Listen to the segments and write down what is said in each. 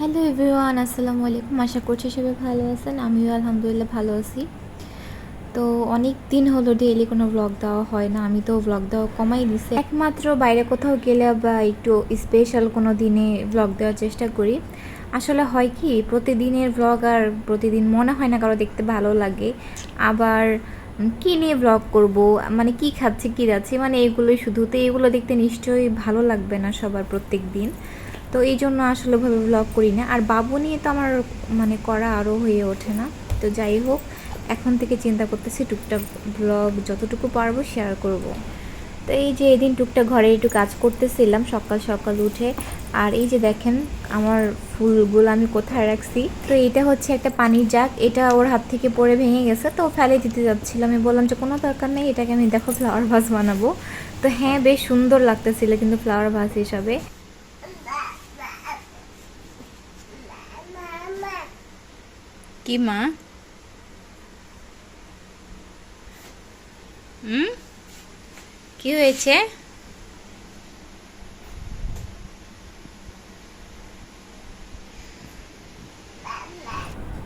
Hello everyone, আসসালামু আলাইকুম। আশা করছি সবাই ভালো আছেন। আমিও আলহামদুলিল্লাহ ভালো আছি। তো অনেক দিন হলো ডেইলি কোনো ব্লগ দেওয়া হয় না। আমি তো ব্লগ দেওয়া কমাই দিছি। একমাত্র বাইরে কোথাও গেলে বা একটু স্পেশাল কোনো দিনে ব্লগ দেওয়ার চেষ্টা করি। আসলে হয় কি, প্রতিদিনের ব্লগ আর প্রতিদিন মনে হয় না কারও দেখতে ভালো লাগে। আবার কী নিয়ে ব্লগ করব? মানে কি খাচ্ছে, কী যাচ্ছে? মানে এগুলোই শুধু। তো এগুলো দেখতে নিশ্চয়ই ভালো লাগবে না সবার প্রত্যেক দিন। তো এই জন্য আসলে ভাবে ব্লগ করি না আর বাবু নিয়ে তো আমার মানে করা আরও হয়ে ওঠে না। তো যাই হোক, এখন থেকে চিন্তা করতেছি টুকটাক ব্লগ যতটুকু পারব শেয়ার করব। তো এই যে এদিন টুকটাক ঘরে একটু কাজ করতেছিলাম, সকাল সকাল উঠে। আর এই যে দেখেন, আমার ফুলগুলো আমি কোথায় রাখছি। তো এটা হচ্ছে একটা পানির জাগ। এটা ওর হাত থেকে পড়ে ভেঙে গেছে, তো ফেলে দিতে যাচ্ছিলাম। আমি বললাম যে, কোনো দরকার নেই, এটাকে আমি দেখো ফ্লাওয়ার ভাস বানাবো। তো হ্যাঁ বেশ সুন্দর লাগতেছিল কিন্তু ফ্লাওয়ার ভাস হিসাবে। কি মা? হুম? কি হয়েছে?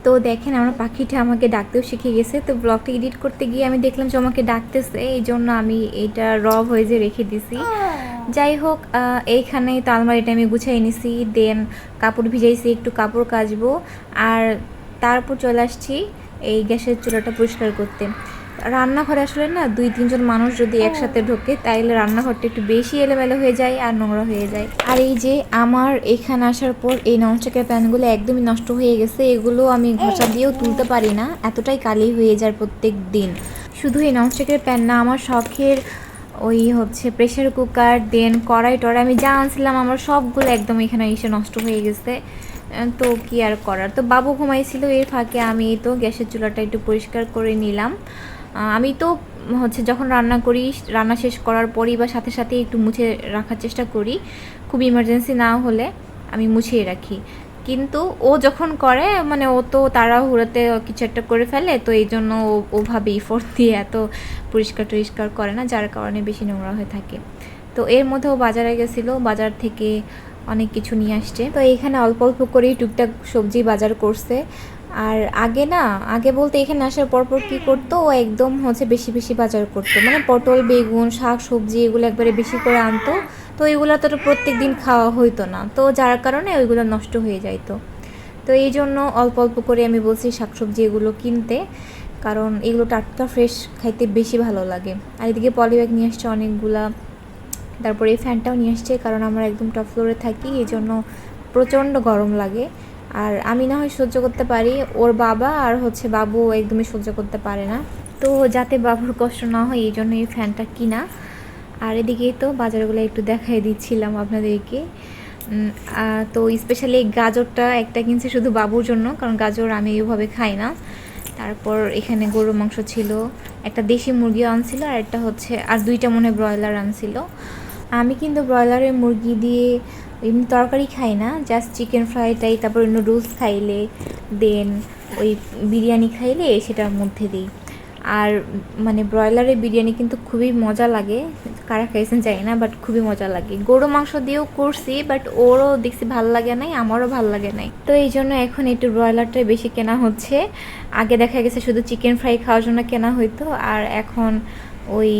তো দেখেন আমার পাখিটা আমাকে ডাকতেও শিখে গেছে। তো ব্লগটা এডিট করতে গিয়ে আমি দেখলাম যে আমাকে ডাকতেছে এই জন্য আমি এটা র ভয়েসে রেখে দিছি। যাই হোক আহ, এইখানে তো আলমারিটা আমি গুছাই নিছি দেন কাপড় ভিজাইছি একটু কাপড় কাচবো। আর তারপর চলে আসছি এই গ্যাসের চুলাটা পরিষ্কার করতে। রান্নাঘরে আসলে না দুই, তিনজন মানুষ যদি একসাথে ঢোকে, তাইলে রান্নাঘরটা একটু বেশি এলোমেলো হয়ে যায় আর নোংরা হয়ে যায়। আর এই যে আমার এখানে আসার পর এই ননস্টিকের প্যানগুলো একদমই নষ্ট হয়ে গেছে, এগুলো আমি ঘষা দিয়েও তুলতে পারি না, এতটাই কালি হয়ে যায় প্রত্যেক দিন। শুধু এই ননস্টিকের প্যান না, আমার শখের ওই হচ্ছে প্রেশার কুকার, দেন কড়াই টড়াই আমি যা আনছিলাম আমার সবগুলো একদম এখানে এসে নষ্ট হয়ে গেছে। তো কি আর করার? তো বাবু ঘুমাইছিল এর ফাঁকে আমি তো গ্যাসের চুলাটা একটু পরিষ্কার করে নিলাম। আমি তো হচ্ছে যখন রান্না করি, রান্না শেষ করার পরই বা সাথে সাথে একটু মুছে রাখার চেষ্টা করি, খুব ইমার্জেন্সি না হলে আমি মুছিয়ে রাখি। কিন্তু ও যখন করে মানে ও তো তাড়াহুড়োতে কিছু একটা করে ফেলে, তো এই জন্য ও- ওভাবে ইফোর্ট দিয়ে এত পরিষ্কার টরিষ্কার করে না, যার কারণে বেশি নোংরা হয়ে থাকে। তো এর মধ্যেও বাজারে গেছিল, বাজার থেকে অনেক কিছু নিয়ে আসছে। তো এখানে অল্প অল্প করেই টুকটাক সবজি বাজার করছে। আর আগে না, আগে বলতে এখানে আসার পরপর কী করতো, ও একদম হচ্ছে বেশি বেশি বাজার করতো। মানে পটল, বেগুন, শাক, সবজি এগুলো একবারে বেশি করে আনতো। তো এগুলো তো প্রত্যেক দিন খাওয়া হইতো না। তো যার কারণে ওইগুলো নষ্ট হয়ে যাইতো। তো এই জন্য অল্প অল্প করে আমি বলছি শাকসবজি এগুলো কিনতে। কারণ এগুলো টাটকা, ফ্রেশ, খাইতে বেশি ভালো লাগে। আর এদিকে পলিব্যাগ নিয়ে আসছে অনেকগুলা। তারপরে এই ফ্যানটাও নিয়ে আসছে, কারণ আমরা একদম টপ ফ্লোরে থাকি, এই জন্য প্রচণ্ড গরম লাগে। আর আমি না হয় সহ্য করতে পারি, ওর বাবা আর হচ্ছে বাবু একদমই সহ্য করতে পারে না। তো যাতে বাবুর কষ্ট না হয়, এই জন্য এই ফ্যানটা কিনা। আর এদিকেই তো বাজারগুলো একটু দেখাই দিচ্ছিলাম আপনাদেরকে। তো স্পেশালি গাজরটা একটা কিনছে শুধু বাবুর জন্য, কারণ গাজর আমি এইভাবে খাই না। তারপর এখানে গরু মাংস ছিল, একটা দেশি মুরগিও আনছিল, আর একটা হচ্ছে, আর দুইটা মনে ব্রয়লার আনছিল। আমি কিন্তু ব্রয়লারের মুরগি দিয়ে এমনি তরকারি খাই না জাস্ট চিকেন ফ্রাইটাই তারপর নুডলস খাইলে দেন ওই বিরিয়ানি খাইলে সেটার মধ্যে দিই। আর মানে ব্রয়লারের বিরিয়ানি কিন্তু খুবই মজা লাগে, কারা খাইছেন জানি না বাট খুবই মজা লাগে। গরু মাংস দিয়েও করছি বাট ওরও দেখছি ভালো লাগে নাই, আমারও ভালো লাগে নাই। তো এই জন্য এখন একটু ব্রয়লারটাই বেশি কেনা হচ্ছে। আগে দেখা গেছে শুধু চিকেন ফ্রাই খাওয়ার জন্য কেনা হইতো, আর এখন ওই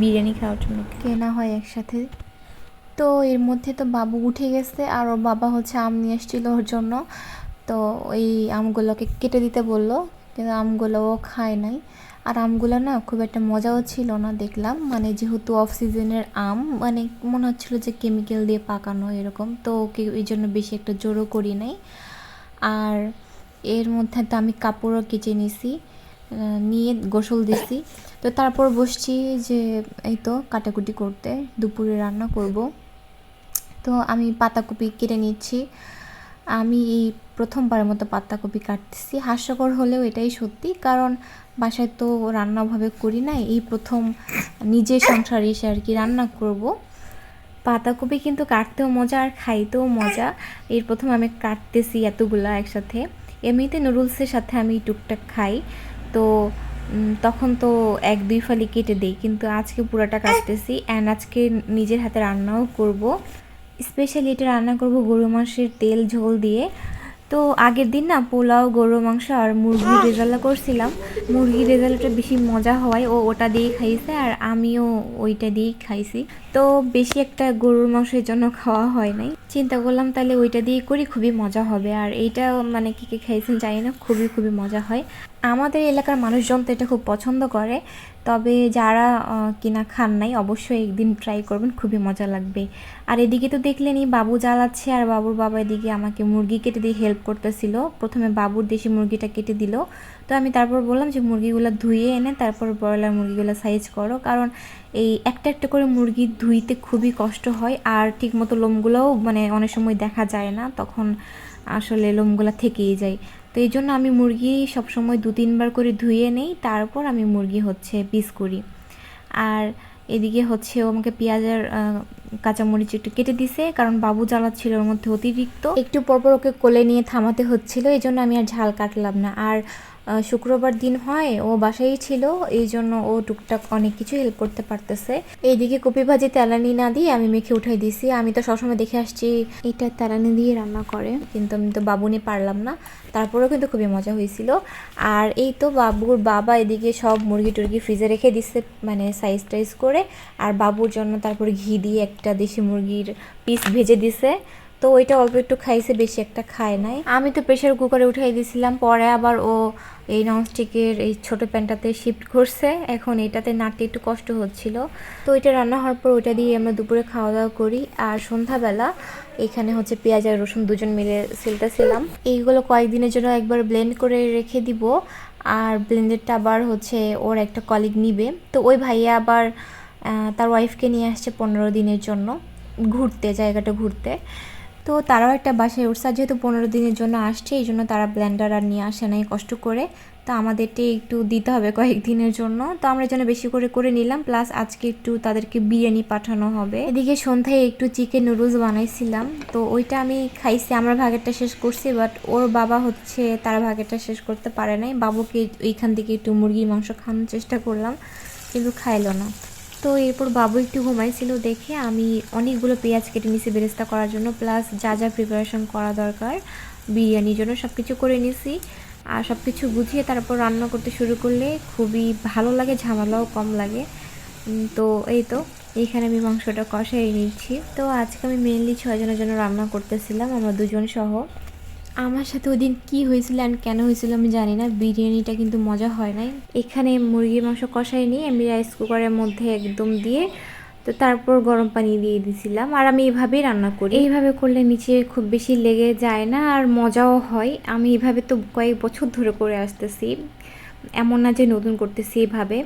বিরিয়ানি খাওয়ার জন্য। কেনা হয় একসাথে। তো এর মধ্যে তো বাবু উঠে গেছে আর ওর বাবা হচ্ছে আম নিয়ে এসেছিল ওর জন্য। তো ওই আমগুলোকে কেটে দিতে বলল, কিন্তু আমগুলো ও খায় নাই। আর আমগুলো না খুব একটা মজাও ছিল না দেখলাম। মানে যেহেতু অফ সিজনের আম মানে মনে হচ্ছিল যে কেমিক্যাল দিয়ে পাকানো এরকম, তো ওকে এই জন্য বেশি একটা জোরও করি নাই। আর এর মধ্যে তো আমি কাপড়ও কেচে নিছি নিয়ে গোসল দিছি। তো তারপর বসছি যে এই তো কাটাকুটি করতে, দুপুরে রান্না করব। তো আমি পাতাকপি কেটে নিচ্ছি। আমি এই প্রথমবারের মতো পাতাকপি কাটতেছি। হাস্যকর হলেও এটাই সত্যি, কারণ বাসায় তো রান্নাভাবে করি না এই প্রথম নিজে সংসার এসে আর কি রান্না করব। পাতাকপি কিন্তু কাটতেও মজা আর খাইতেও মজা। এর প্রথম আমি কাটতেছি এতগুলা একসাথে। এমনিতে নুডলসের সাথে আমি টুকটাক খাই। তো তখন তো এক, দুই ফালি কেটে দিই, কিন্তু আজকে পুরাটা কাটতেছি। অ্যান্ড আজকে নিজের হাতে রান্নাও করব। স্পেশালি এটা রান্না করব গরু মাংসের তেল, ঝোল দিয়ে। তো আগের দিন না পোলাও গরু মাংস আর মুরগির রেজাল্ট করছিলাম। মুরগির রেজাল্টটা বেশি মজা হওয়ায় ও ওটা দিয়েই খাইছে আর আমিও ওইটা দিয়েই খাইছি। তো বেশি একটা গরুর মাংসের জন্য খাওয়া হয় নাই। চিন্তা করলাম তাহলে ওইটা দিয়ে করি, খুবই মজা হবে। আর এইটা মানে কি কি খাইছেন জানি না, খুবই খুবই মজা হয়। আমাদের এলাকার মানুষজন তো এটা খুব পছন্দ করে, তবে যারা কিনা খান নাই, অবশ্যই একদিন ট্রাই করবেন, খুবই মজা লাগবে। আর এদিকে তো দেখলেনি বাবু জ্বালাচ্ছে, আর বাবুর বাবা এদিকে আমাকে মুরগি কেটে দিয়ে হেল্প করতেছিল। প্রথমে বাবুর দেশি মুরগিটা কেটে দিল। তো আমি তারপর বললাম যে, মুরগিগুলো ধুয়ে এনে তারপর ব্রয়লার মুরগিগুলো সাইজ করো। কারণ এই একটা একটা করে মুরগি ধুইতে খুবই কষ্ট হয়, আর ঠিকমতো লোমগুলোও মানে অনেক সময় দেখা যায় না, তখন আসলে লোমগুলো থেকেই যায়। তো এই জন্য আমি মুরগি সবসময় দু তিনবার করে ধুয়ে নেই, তারপর আমি মুরগি হচ্ছে পিস করি। আর এদিকে হচ্ছে ও আমাকে পেঁয়াজের কাঁচামরিচ একটু কেটে দিছে, কারণ বাবু জ্বালাচ্ছিল ওর মধ্যে অতিরিক্ত। একটু পরপর ওকে কোলে নিয়ে থামাতে হচ্ছিল, এই জন্য আমি আর ঝাল কাটলাম না। আর শুক্রবার দিন হয়, ও বাসায় ছিল, এই জন্য ও টুকটাক অনেক কিছু হেল্প করতে পারতেছে। এইদিকে কপি ভাজি, তেলানি না দিয়ে আমি মেখে উঠাই দিছি। আমি তো সবসময় দেখে আসছি, এটা তেলানি দিয়ে রান্না করে, কিন্তু আমি তো বাবু নিয়ে পারলাম না। তারপরেও কিন্তু খুবই মজা হয়েছিল। আর এই তো বাবুর বাবা এদিকে সব মুরগি টুরগি ফ্রিজে রেখে দিচ্ছে মানে সাইজ টাইজ করে। আর বাবুর জন্য তারপর ঘি দিয়ে একটা দেশি মুরগির পিস ভেজে দিছে। তো ওইটা অল্প একটু খাইছে, বেশি একটা খায় নাই। আমি তো প্রেশার কুকারে উঠাই দিয়েছিলাম পরে আবার ও এই ননস্টিকের এই ছোট প্যানটাতে শিফট করছে এখন এটাতে নাড়তে একটু কষ্ট হচ্ছিল। তো এটা রান্না হওয়ার পর ওইটা দিয়ে আমরা দুপুরে খাওয়া দাওয়া করি। আর সন্ধ্যাবেলা এখানে হচ্ছে পেঁয়াজ আর রসুন দুজন মিলে সিলতেছিলাম। এইগুলো কয়েকদিনের জন্য একবার ব্লেন্ড করে রেখে দিব। আর ব্লেন্ডারটা আবার হচ্ছে ওর একটা কলিগ নিবে। তো ওই ভাইয়া আবার তার ওয়াইফকে নিয়ে আসছে পনেরো দিনের জন্য, ঘুরতে, জায়গাটা ঘুরতে। তো তারাও একটা বাসায় উঠছে। যেহেতু পনেরো দিনের জন্য আসছে, এই জন্য তারা ব্লেন্ডার আর নিয়ে আসে নাই কষ্ট করে। তো আমাদেরকে একটু দিতে হবে কয়েকদিনের জন্য। তো আমরা যেন বেশি করে করে নিলাম প্লাস আজকে একটু তাদেরকে বিরিয়ানি পাঠানো হবে। এদিকে সন্ধ্যায় একটু চিকেন নুডলস বানাইছিলাম। তো ওইটা আমি খাইছি, আমার ভাগেরটা শেষ করছি বাট ওর বাবা হচ্ছে তার ভাগেরটা শেষ করতে পারে নাই। বাবুকে ওইখান থেকে একটু মুরগির মাংস খাওয়ানোর চেষ্টা করলাম, কিন্তু খাইলো না। তো এরপর বাবু একটু ঘুমাইছিল দেখে আমি অনেকগুলো পেঁয়াজ কেটে নিছি বেরেস্তা করার জন্য প্লাস যা যা প্রিপারেশন করা দরকার, বিরিয়ানির জন্য সব কিছু করে নিছি। আর সব কিছু গুছিয়ে তারপর রান্না করতে শুরু করলে খুবই ভালো লাগে, ঝামেলাও কম লাগে। তো এই তো, এইখানে আমি মাংসটা কষাই নিচ্ছি। তো আজকে আমি মেনলি ছয়জনের জন্য রান্না করতেছিলাম, আমরা দুজন সহ। আমার সাথে ওই দিন কী হয়েছিল অ্যান্ড কেন হয়েছিল আমি জানি না, বিরিয়ানিটা কিন্তু মজা হয় নাই। এখানে মুরগির মাংস কষাই নিয়ে আমি রাইস কুকারের মধ্যে একদম দিয়ে, তো তারপর গরম পানি দিয়ে দিয়েছিলাম আর আমি এইভাবেই রান্না করি। এইভাবে করলে নিচে খুব বেশি লেগে যায় না আর মজাও হয়। আমি এইভাবে তো কয়েক বছর ধরে করে আসতেছি, এমন না যে নতুন করতেছি এভাবে।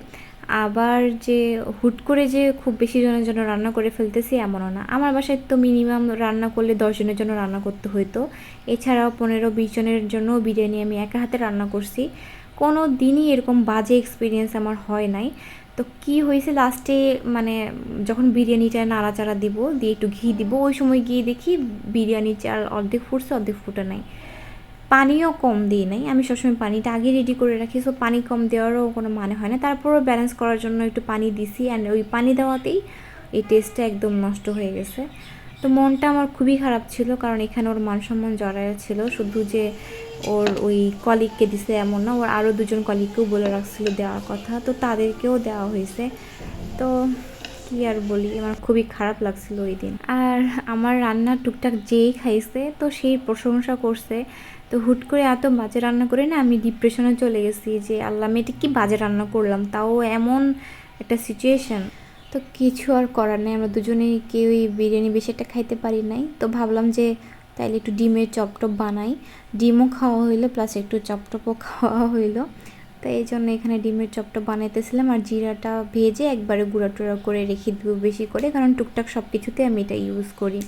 আবার যে হুট করে যে খুব বেশি জনের জন্য রান্না করে ফেলতেছি এমনও না। আমার বাসায় তো মিনিমাম রান্না করলে দশ জনের জন্য রান্না করতে হতো এছাড়াও পনেরো বিশ জনের জন্য বিরিয়ানি আমি একা হাতে রান্না করছি। কোনো দিনই এরকম বাজে এক্সপিরিয়েন্স আমার হয় নাই। তো কি হয়েছে লাস্টে মানে যখন বিরিয়ানিটা নাড়াচাড়া দিব, দিয়ে একটু ঘি দিব, ওই সময় গিয়ে দেখি বিরিয়ানি চাল অর্ধেক ফুটছে, অর্ধেক ফুটে নাই। পানিও কম দিই নাই। আমি সবসময় পানিটা আগে রেডি করে রাখি সো পানি কম দেওয়ারও কোনো মানে হয় না। তারপরও ব্যালেন্স করার জন্য একটু পানি দিছি অ্যান্ড ওই পানি দেওয়াতেই এই টেস্টটা একদম নষ্ট হয়ে গেছে। তো মনটা আমার খুবই খারাপ ছিল, কারণ এখানে ওর মান সম্মান জড়ায় ছিল। শুধু যে ওর ওই কলিগকে দিছে এমন না, ওর আরও দুজন কলিগকেও বলে রাখছিল দেওয়ার কথা। তো তাদেরকেও দেওয়া হয়েছে। তো কি আর বলি, আমার খুবই খারাপ লাগছিল ওই দিন। আর আমার রান্না টুকটাক যেই খাইছে, তো সেই প্রশংসা করছে। তো হুট করে এত বাজে রান্না করে না আমি ডিপ্রেশনে চলে গেছি যে, আল্লাহ, আমি এটা কি বাজে রান্না করলাম? তাও এমন একটা সিচুয়েশন তো কিছু আর করার নেই, আমরা দুজনেই কেউই বিরিয়ানি বেশি একটা খাইতে পারি নাই। তো ভাবলাম যে, তাইলে একটু ডিমের চপটপ বানাই। ডিমও খাওয়া হইল প্লাস একটু চপটপও খাওয়া হইল। তো এই জন্য এখানে ডিমের চপটা বানাইতেছিলাম আর জিরাটা ভেজে একবারে গুঁড়া টুড়া করে রেখে দিব বেশি করে, কারণ টুকটাক সব কিছুতে আমি এটা ইউজ করি।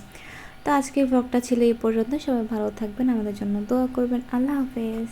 তো আজকের ব্লগটা ছিল এই পর্যন্ত সবাই ভালো থাকবেন, আমাদের জন্য দোয়া করবেন, আল্লাহ হাফেজ।